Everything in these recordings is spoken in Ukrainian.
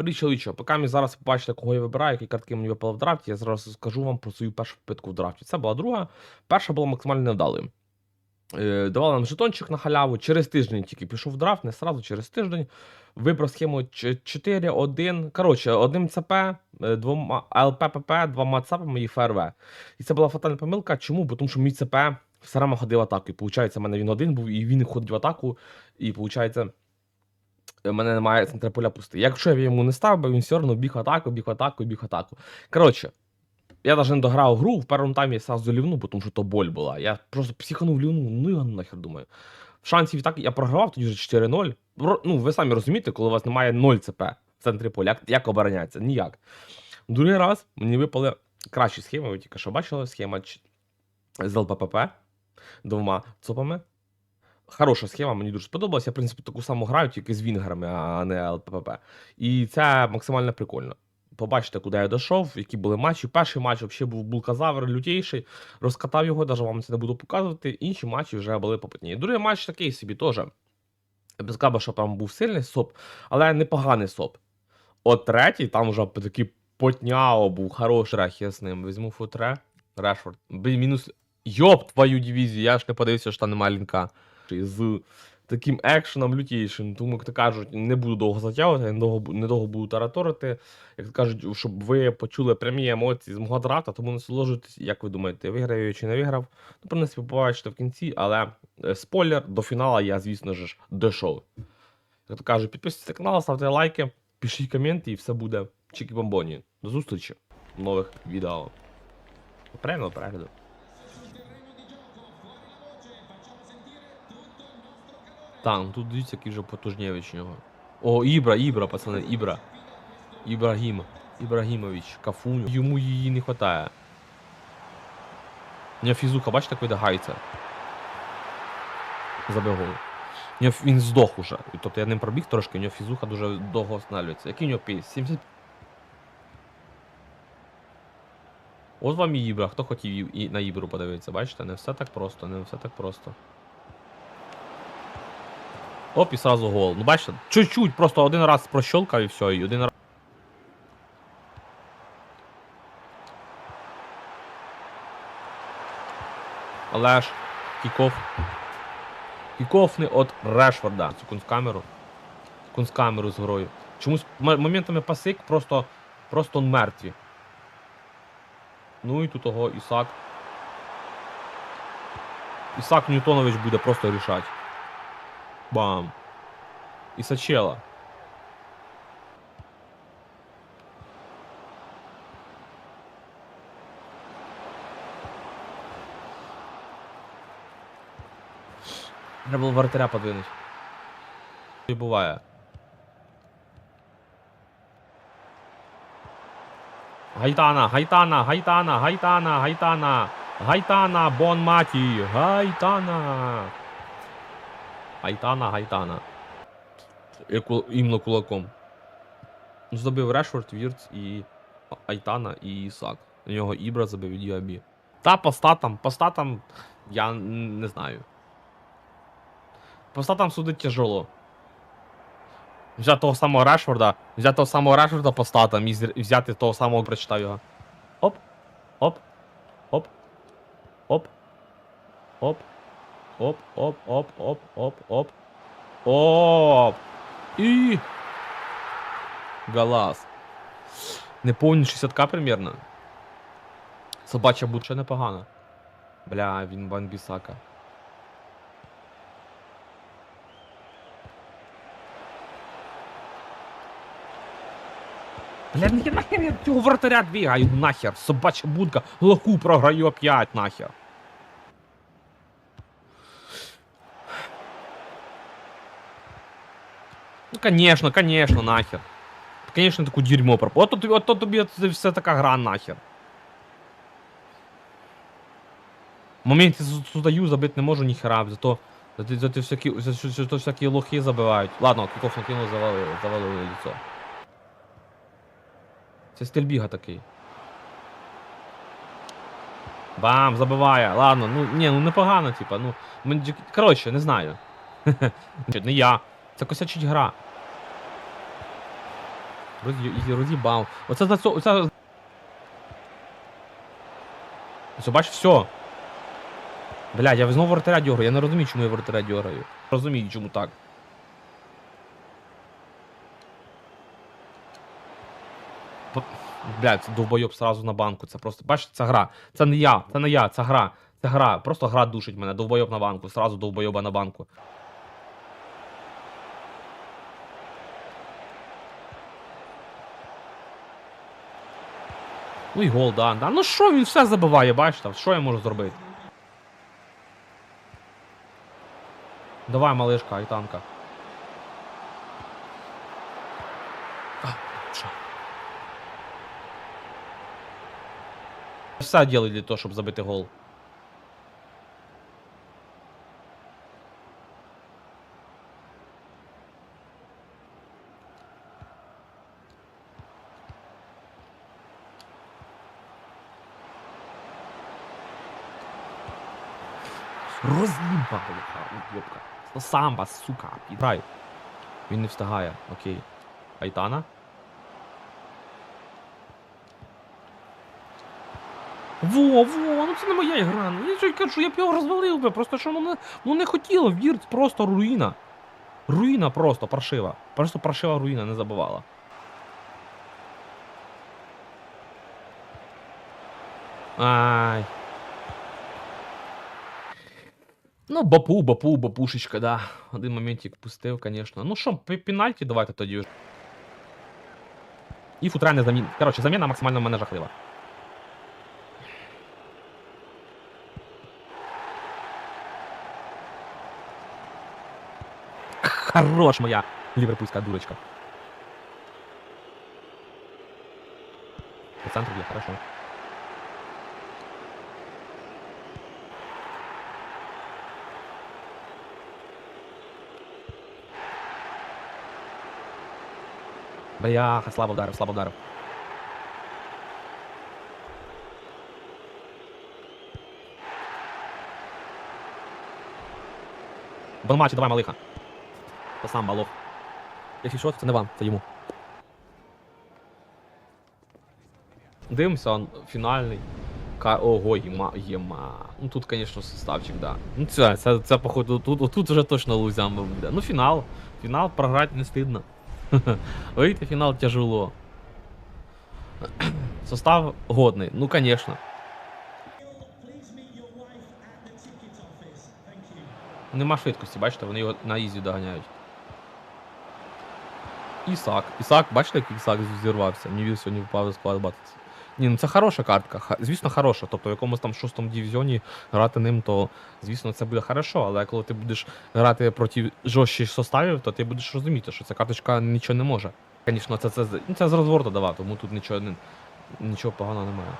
Привіт, чоловіче, поки ми зараз побачите, кого я вибираю, які картки мені випали в драфті, я зараз скажу вам про свою першу попитку в драфті. Це була друга. Перша була максимально невдалою. Е, давали нам жетончик на халяву. Через тиждень тільки пішов в драфт, не сразу, через тиждень. Вибрав схему 4, 1. Коротше, одним ЦП, е, двома ЛППП, двома ЦПами і ФРВ. І це була фатальна помилка. Чому? Бо тому що мій ЦП все время ходив в атаку. І виходить, в мене він один був, і він ходить в атаку. І виходить, у мене немає центра поля пустий. Якщо я йому не став, би він все одно біг атаку, біг атаку, біг атаку. Коротше, я навіть не дограв гру, в першому таймі я сразу лівну, тому що то боль була. Я просто психанув лівну, ну його нахер думаю. Шансів так я програвав, тоді вже 4-0. Ну, ви самі розумієте, коли у вас немає 0 ЦП в центрі поля, як, як обороняється? Ніяк. Другий раз мені випали кращі схеми, ви тільки що бачили, схема з ЛППП двома цопами. Хороша схема, мені дуже сподобалась. Я, в принципі, таку саму граю, тільки з вінгерами, а не ЛПП. І це максимально прикольно. Побачите, куди я дійшов, які були матчі. Перший матч взагалі був булказавр лютейший, розкатав його, навіть вам це не буду показувати. Інші матчі вже були попитні. Другий матч такий собі теж. Я б сказав, що там був сильний соп, але непоганий соп. От третій, там вже такий потняо був, хороший рех, я з ним. Візьму футре. Решфорд. Мінус. Йоп, твою дивізію, я ж не подивився, що там немає лінка. З таким екшеном лютішим. Тому, як то кажуть, не буду довго затягувати, недовго, недовго буду тараторити. Як то кажуть, щоб ви почули прямі емоції з мого драфта, тому насолоджуйтесь, як ви думаєте, виграю я чи не виграв. Ну, в принципі, побачите в кінці, але е, спойлер, до фіналу я, звісно ж, дійшов. Як то кажуть, підписуйтесь на канал, ставте лайки, пишіть коменти і все буде чікі-бомбоні. До зустрічі в нових відео. Приємного перегляду. Так, тут дивіться, який вже потужнєвич нього. О, Ібра, Ібра, пацани, Ібра. Ібрагім. Ібрагімович, Кафуню. Йому її не вистачає. У нього фізуха, бачите, як видагається? Забив Він здох уже. Тобто я ним пробіг трошки, у нього фізуха дуже довго встановлюється. Який у нього пейс? 70. От вам і Ібра. Хто хотів і на Ібру подивитися, бачите? Не все так просто, не все так просто. Оп, і сразу гол. Ну бачите, чуть-чуть, просто один раз прощолкав і все, і один раз. Але кіков. Кіков не от Решфорда. Цю кунсткамеру. Кунсткамеру з грою. Чомусь моментами пасик просто. Просто мертві. Ну і тут того Ісак. Ісак Ньютонович буде просто рішати. Бам. І Сачела. Треба було вратаря подвинуть. І буває. Гайтана, Гайтана, Гайтана, Гайтана, Гайтана, Гайтана, Бон Маті, Гайтана. Гайтана, Гайтана. Іменно кулаком. Ну, Забив Решфорд, Вірц і Айтана і Ісак. У нього Ібра забив і Діабі. Та по статам, по статам я не знаю. По статам судить тяжело. Взяти того самого Решфорда, взяти того самого Решфорда по статам і взяти того самого, прочитав його. Оп, оп, оп, оп, оп, оп, оп, оп, оп, оп, оп. Оп! І. Галас. Не повні 60к примерно. Собача будь ще непогано. Бля, він Бан-Бісака. Бля, ну нахер я цього вратаря двигаю, нахер. Собача будка, лоху програю опять нахер. Конечно, конечно, нахер. Конечно, таку дерьмо проп. От, тобі- от, тобі все така гра нахер. В моменті з- создаю, забити не можу ніхера, зато, зато, зато, всякі, зато, всякі лохи забивають. Ладно, кіков накинув, завалили, завалили лицо. Це стиль біга такий. Бам, забиває. Ладно, ну ні, ну непогано, типа, ну. Коротше, не знаю. Не я. Це косячить гра. Роз'ї- Роз'їбав. Оце за це. Оце... Все, бач, все. Блядь, я знову вратаря дьоргаю. Я не розумію, чому я вратаря дьоргаю. Розумію, чому так. Блядь, це довбойоб сразу на банку. Це просто. Бачиш, це гра. Це не я, це не я, це гра. Це гра. Просто гра душить мене. Довбойоб на банку. Сразу довбойоба на банку. Ну і гол, да. да. Ну що він все забиває, бачите? Що я можу зробити? Давай, малишка, Айтанка. Все діли для того, щоб забити гол. Роз'їбали, йобка. Ну самба, сука, підрай. Він не встигає, окей. Айтана. Во, во, ну це не моя ігра. Ну, Я ж кажу, я б його розвалив би, просто що ну ну не хотіло, вірт, просто руїна. Руїна просто паршива. Просто паршива руїна не забивала. Ай. Ну, бапу, бапу, бапушечка, да. Один моментик пустив, конечно. Ну що, пі- пенальті давайте тоді. вже. І футральний замін. Коротше, заміна максимально в мене жахлива. Хорош моя ліверпульська дурочка. По центру є, хорошо. Бляха, слабо вдарив, слабо вдарив. Бонмачі, давай, малиха. Та сам балох. Якщо що, це не вам, це йому. Дивимося, фінальний. Ого, єма, єма. Ну тут, звісно, составчик, да. Ну це, це, це походу, тут, тут вже точно лузям буде. Ну фінал. Фінал програти не стидно. Вийти в фінал тяжело. Состав годний, ну конечно. Нема швидкості, бачите, вони його на ізі доганяють. Ісак. Ісак, бачите, як Ісак зірвався? Мені сьогодні впав з склад батиться. Ні, ну це хороша картка. Звісно, хороша. Тобто в якомусь там шостому дивізіоні грати ним, то звісно це буде хорошо, але коли ти будеш грати проти жорстких составів, то ти будеш розуміти, що ця карточка нічого не може. Звісно, це, це, ну, це з розворту давав, тому тут нічого, нічого поганого немає.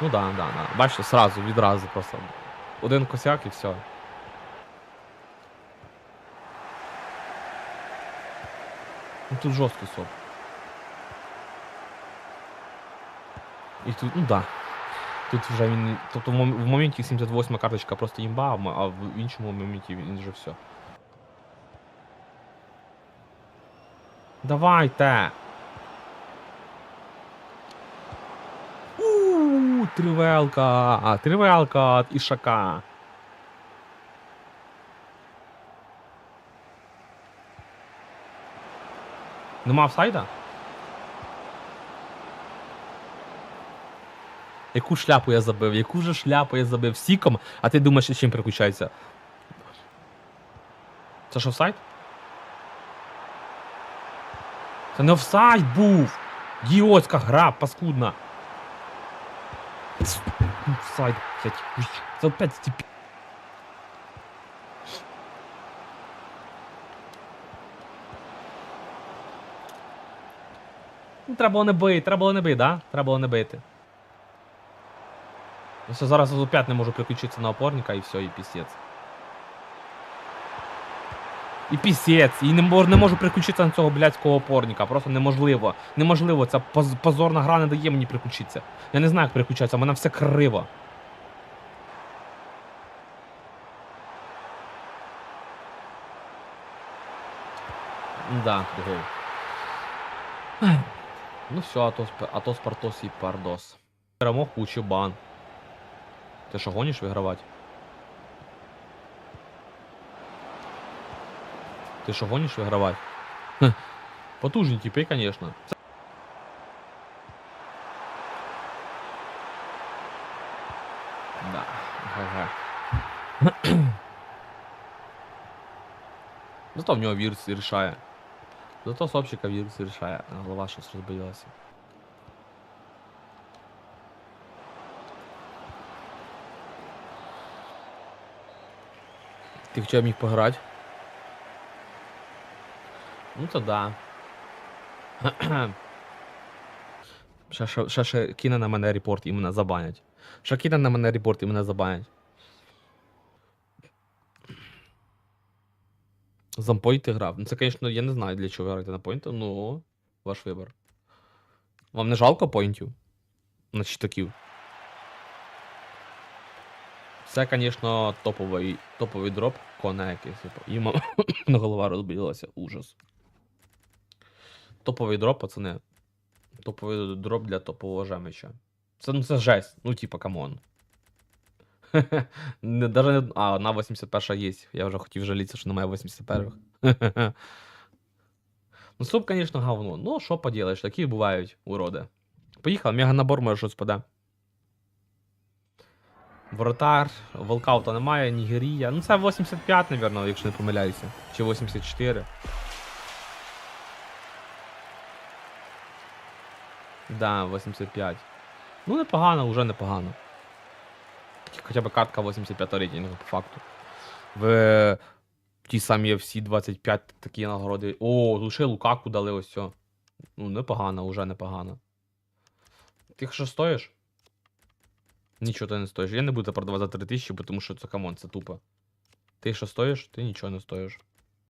Ну да, да, да. Бачите, сразу, відразу просто. Один косяк і все. Ну тут жорсткий соп. І тут, ну да. Тут вже він. Тобто в, мом- в моменті 78 карточка просто імба, а в- а в іншому моменті він вже все. Давайте! Ууу, тривелка! А, тривелка від Ішака. Нема офсайда? Яку шляпу я забив? Яку же шляпу я забив? Сіком, а ти думаєш, з чим переключається? Це ж офсайд? Це не офсайд був! Діотська гра, паскудна. Офсайд, блядь. Це опять ці Треба було не бити, треба було не бити, да? Треба було не бити. Ну, все, зараз опять не можу переключитися на опорника і все, і пісець. І пісець, і не можу, не можу переключитися на цього блядського опорника. Просто неможливо. Неможливо, ця поз- позорна гра не дає мені переключитися. Я не знаю, як переключатися, мене все криво. Да, гол. Ну все, Атос, Атос Партос і Пардос. Перемог кучу бан. Ти що гониш вигравати? Ти що гониш вигравати? Хе. Потужні типи, конечно. Це- Да, ГГ. Зато в нього вірус рішає. Зато сопчика вірус рішає. А Голова щось розбоялася. Ти вчора міг пограти? Ну то да. Ще, ще, кине на мене репорт і мене забанять. Ще кине на мене репорт і мене забанять. Зампойнти грав. Ну це, звісно, я не знаю для чого ви граєте на поінти, ну, ваш вибір. Вам не жалко поінтів? На читаків? Це, звісно, топовий, топовий дроп коня якийсь. типу. Йому голова розбилася. Ужас. Топовий дроп, пацани. Топовий дроп для топового жемича. Це, ну, це жесть. Ну, типа, камон. Не, даже. А, на 81 є. Я вже хотів жалітися, що немає 81-х. ну, суп, звісно, говно. Ну, що поділиш, такі бувають уроди. Поїхав, мега набор може щось паде. Воротар, волкаута немає, Нігерія. Ну, це 85, напевно, якщо не помиляюся. Чи 84. Да, 85. Ну, непогано, уже непогано. Хоча б картка 85 рейтингу, по факту. В тій самій FC 25 такі нагороди. О, ще Лукаку дали ось цього. Ну, непогано, уже непогано. Ти що стоїш? Нічого ти не стоїш. Я не буду продавати за 3000, тисячі, тому що це камон, це тупо. Ти що стоїш? Ти нічого не стоїш.